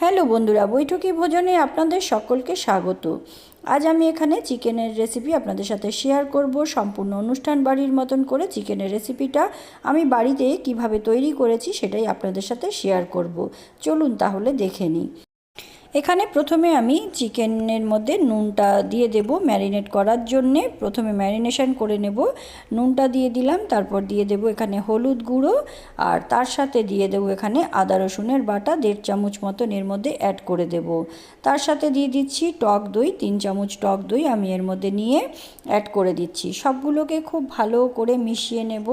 Hello বন্ধুরা, বৈঠকি ভোজনে আপনাদের সকলকে স্বাগত। আজ আমি এখানে চিকেনের রেসিপি আপনাদের সাথে শেয়ার করব। সম্পূর্ণ অনুষ্ঠান বাড়ির মতন করে চিকেনের রেসিপিটা আমি বাড়িতে কীভাবে তৈরি করেছি সেটাই আপনাদের সাথে শেয়ার করব। চলুন তাহলে দেখে নিই। এখানে প্রথমে আমি চিকেনের মধ্যে নুনটা দিয়ে দেব ম্যারিনেট করার জন্যে। প্রথমে ম্যারিনেশন করে নেব, নুনটা দিয়ে দিলাম, তারপর দিয়ে দেব এখানে হলুদ গুঁড়ো, আর তার সাথে দিয়ে দেব এখানে আদা রসুনের বাটা, দেড় চামচ মতন এর মধ্যে অ্যাড করে দেব। তার সাথে দিয়ে দিচ্ছি টক দই, তিন চামচ টক দই আমি এর মধ্যে নিয়ে অ্যাড করে দিচ্ছি। সবগুলোকে খুব ভালো করে মিশিয়ে নেব।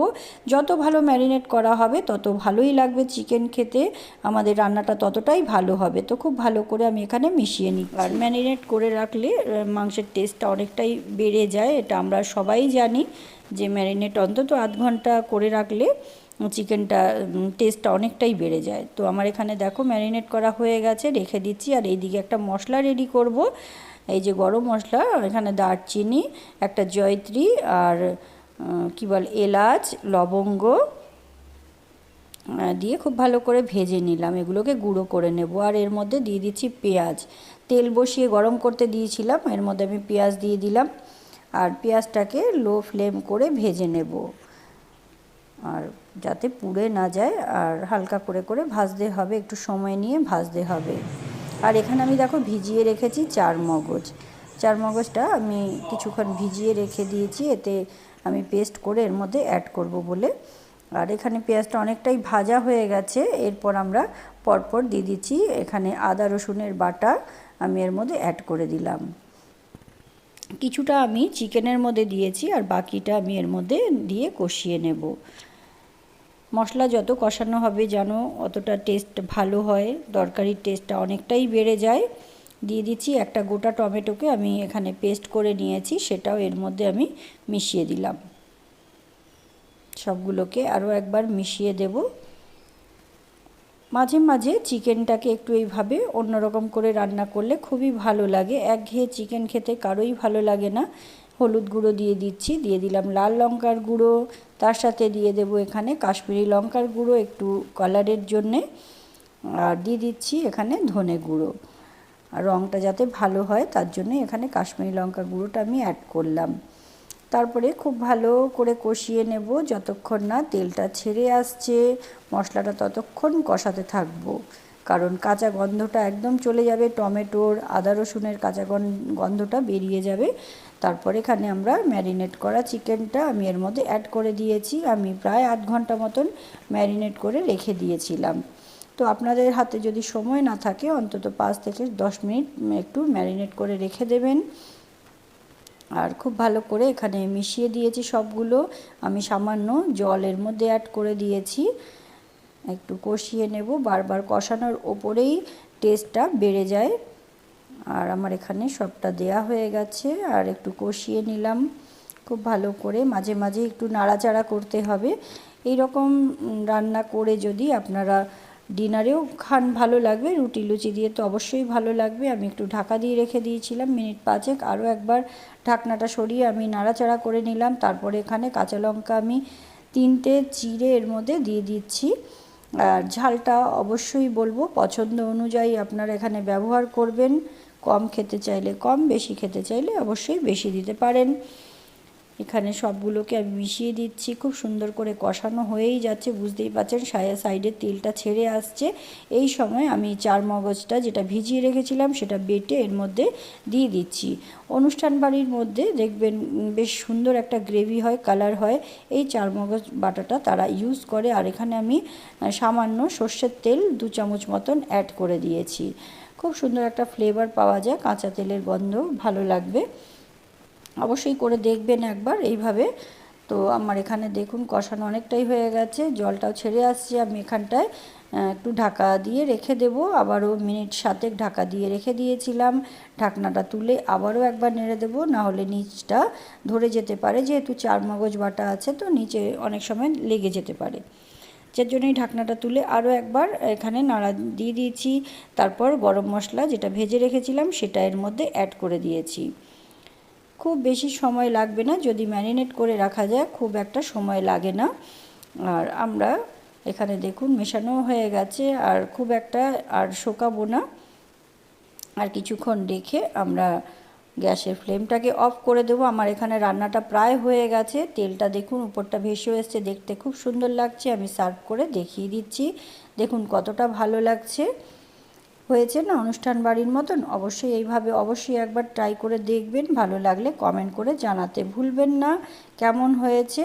যত ভালো ম্যারিনেট করা হবে, তত ভালোই লাগবে চিকেন খেতে। আমাদের রান্নাটা ততটাই ভালো হবে। তো খুব ভালো করে আমি এখানে মিশিয়ে নিই। আর ম্যারিনেট করে রাখলে মাংসের টেস্টটা অনেকটাই বেড়ে যায় এটা আমরা সবাই জানি। যে ম্যারিনেট অন্তত আধ ঘণ্টা করে রাখলে চিকেনটা টেস্টটা অনেকটাই বেড়ে যায়। তো আমার এখানে দেখো ম্যারিনেট করা হয়ে গেছে রেখে দিচ্ছি। আর এইদিকে একটা মশলা রেডি করব। এই যে গরম মশলা এখানে দারচিনি একটা জয়ত্রী আর কী বল এলাচ লবঙ্গ দিয়ে খুব ভালো করে ভেজে নিলাম। এগুলোকে গুঁড়ো করে নেব। আর এর মধ্যে দিয়ে দিচ্ছি পেঁয়াজ। তেল বসিয়ে গরম করতে দিয়েছিলাম। এর মধ্যে আমি পেঁয়াজ দিয়ে দিলাম। আর পেঁয়াজটাকে লো ফ্লেম করে ভেজে নেব। আর যাতে পুড়ে না যায়, আর হালকা করে করে ভাজতে হবে। একটু সময় নিয়ে ভাজতে হবে। আর এখানে আমি দেখো ভিজিয়ে রেখেছি চার মগজ। চার মগজটা আমি কিছুক্ষণ ভিজিয়ে রেখে দিয়েছি। এতে আমি পেস্ট করে এর মধ্যে অ্যাড করব বলে। আর এখানে পেঁয়াজটা অনেকটাই ভাজা হয়ে গেছে। এরপর আমরা পরপর দিয়ে দিচ্ছি এখানে আদা, রসুনের বাটা আমি এর মধ্যে অ্যাড করে দিলাম। কিছুটা আমি চিকেনের মধ্যে দিয়েছি আর বাকিটা আমি এর মধ্যে দিয়ে কষিয়ে নেব। মশলা যত কষানো হবে যেন অতটা টেস্ট ভালো হয়, তরকারির টেস্টটা অনেকটাই বেড়ে যায়। দিয়ে দিচ্ছি একটা গোটা টমেটোকে আমি এখানে পেস্ট করে নিয়েছি, সেটাও এর মধ্যে আমি মিশিয়ে দিলাম। সবগুলোকে আরও একবার মিশিয়ে দেব। মাঝে মাঝে চিকেনটাকে একটু এইভাবে অন্যরকম করে রান্না করলে খুবই ভালো লাগে। একঘেয়ে চিকেন খেতে কারোই ভালো লাগে না। হলুদ গুঁড়ো দিয়ে দিচ্ছি, দিয়ে দিলাম লাল লঙ্কার গুঁড়ো। তার সাথে দিয়ে দেব এখানে কাশ্মীরি লঙ্কার গুঁড়ো একটু কালারের জন্যে। আর দিয়ে দিচ্ছি এখানে ধনে গুঁড়ো। আর রঙটা যাতে ভালো হয় তার জন্য এখানে কাশ্মীরি লঙ্কার গুঁড়োটা আমি অ্যাড করলাম। তারপরে খুব ভালো করে কষিয়ে নেব যতক্ষণ না তেলটা ছেড়ে আসছে। মশলাটা ততক্ষণ কষাতে থাকব। কারণ কাঁচা গন্ধটা একদম চলে যাবে, টমেটোর, আদা রসুনের কাঁচা গন্ধটা বেরিয়ে যাবে। তারপর এখানে আমরা ম্যারিনেট করা চিকেনটা আমি এর মধ্যে অ্যাড করে দিয়েছি। আমি প্রায় আধ ঘণ্টা মতন ম্যারিনেট করে রেখে দিয়েছিলাম। তো আপনাদের হাতে যদি সময় না থাকে, অন্তত পাঁচ থেকে দশ মিনিট একটু ম্যারিনেট করে রেখে দেবেন। আর খুব ভালো করে এখানে মিশিয়ে দিয়েছি সবগুলো। আমি সামান্য জলের মধ্যে অ্যাড করে দিয়েছি। একটু কষিয়ে নেব। বারবার কষানোর ওপরেই টেস্টটা বেড়ে যায়। আর আমার এখানে সবটা দেয়া হয়ে গেছে। আর একটু কষিয়ে নিলাম। খুব ভালো করে মাঝে মাঝে একটু নাড়াচাড়া করতে হবে। এই রকম রান্না করে যদি আপনারা ডিনারেও খান ভালো লাগবে, রুটি লুচি দিয়ে তো অবশ্যই ভালো লাগবে। আমি একটু ঢাকা দিয়ে রেখে দিয়েছিলাম, মিনিট পাঁচেক। আরও একবার ঢাকনাটা সরিয়ে আমি নাড়াচাড়া করে নিলাম। তারপরে এখানে কাঁচা লঙ্কা আমি তিনটে চিড়ে এর মধ্যে দিয়ে দিচ্ছি। আর ঝালটা অবশ্যই বলব, পছন্দ অনুযায়ী আপনারা এখানে ব্যবহার করবেন। কম খেতে চাইলে কম, বেশি খেতে চাইলে অবশ্যই বেশি দিতে পারেন। এখানে সবগুলোকে আমি মিশিয়ে দিচ্ছি। খুব সুন্দর করে কষানো হয়েই যাচ্ছে, বুঝতেই পারছেন সায়া সাইডের তেলটা ছেড়ে আসছে। এই সময় আমি চার মগজটা যেটা ভিজিয়ে রেখেছিলাম সেটা বেটে এর মধ্যে দিয়ে দিচ্ছি। অনুষ্ঠান বাড়ির মধ্যে দেখবেন বেশ সুন্দর একটা গ্রেভি হয়, কালার হয়। এই চার মগজ বাটাটা তারা ইউজ করে। আর এখানে আমি সামান্য সর্ষের তেল দু চামচ মতন অ্যাড করে দিয়েছি। খুব সুন্দর একটা ফ্লেভার পাওয়া যায়, কাঁচা তেলের গন্ধ, ভালো লাগবে। অবশ্যই করে দেখবেন একবার এইভাবে। তো আমার এখানে দেখুন কষানো অনেকটাই হয়ে গেছে, জলটাও ছেড়ে আসছে। আমি এখানটায় একটু ঢাকা দিয়ে রেখে দেব। আবারও মিনিট সাতেক ঢাকা দিয়ে রেখে দিয়েছিলাম। ঢাকনাটা তুলে আবারও একবার নেড়ে দেবো, নাহলে নিচটা ধরে যেতে পারে। যেহেতু চার মগজ বাটা আছে, তো নিচে অনেক সময় লেগে যেতে পারে। যার জন্যই ঢাকনাটা তুলে আরও একবার এখানে নাড়া দিয়ে দিয়েছি। তারপর গরম মশলা যেটা ভেজে রেখেছিলাম, সেটা এর মধ্যে অ্যাড করে দিয়েছি। খুব বেশি সময় লাগবে না, যদি ম্যারিনেট করে রাখা যায় খুব একটা সময় লাগে না। আর আমরা এখানে দেখুন মেশানো হয়ে গেছে, আর খুব একটা আর শোকাবো না। আর কিছুক্ষণ রেখে আমরা গ্যাসের ফ্লেমটাকে অফ করে দেবো। আমার এখানে রান্নাটা প্রায় হয়ে গেছে, তেলটা দেখুন উপরটা ভেসে এসছে, দেখতে খুব সুন্দর লাগছে, আমি সার্ভ করে দেখিয়ে দিচ্ছি। দেখুন কতটা ভালো লাগছে। হয়েছে না অনুষ্ঠান বাড়ির মতন? অবশ্যই এইভাবে, অবশ্যই একবার ট্রাই করে দেখবেন। ভালো লাগলে কমেন্ট করে জানাতে ভুলবেন না। কেমন হয়েছে?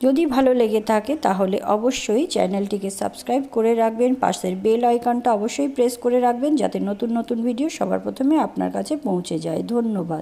যদি ভালো লেগে থাকে তাহলে অবশ্যই চ্যানেলটিকে সাবস্ক্রাইব করে রাখবেন। পাশের বেল আইকনটা অবশ্যই প্রেস করে রাখবেন যাতে নতুন নতুন ভিডিও সবার প্রথমে আপনার কাছে পৌঁছে যায়। ধন্যবাদ।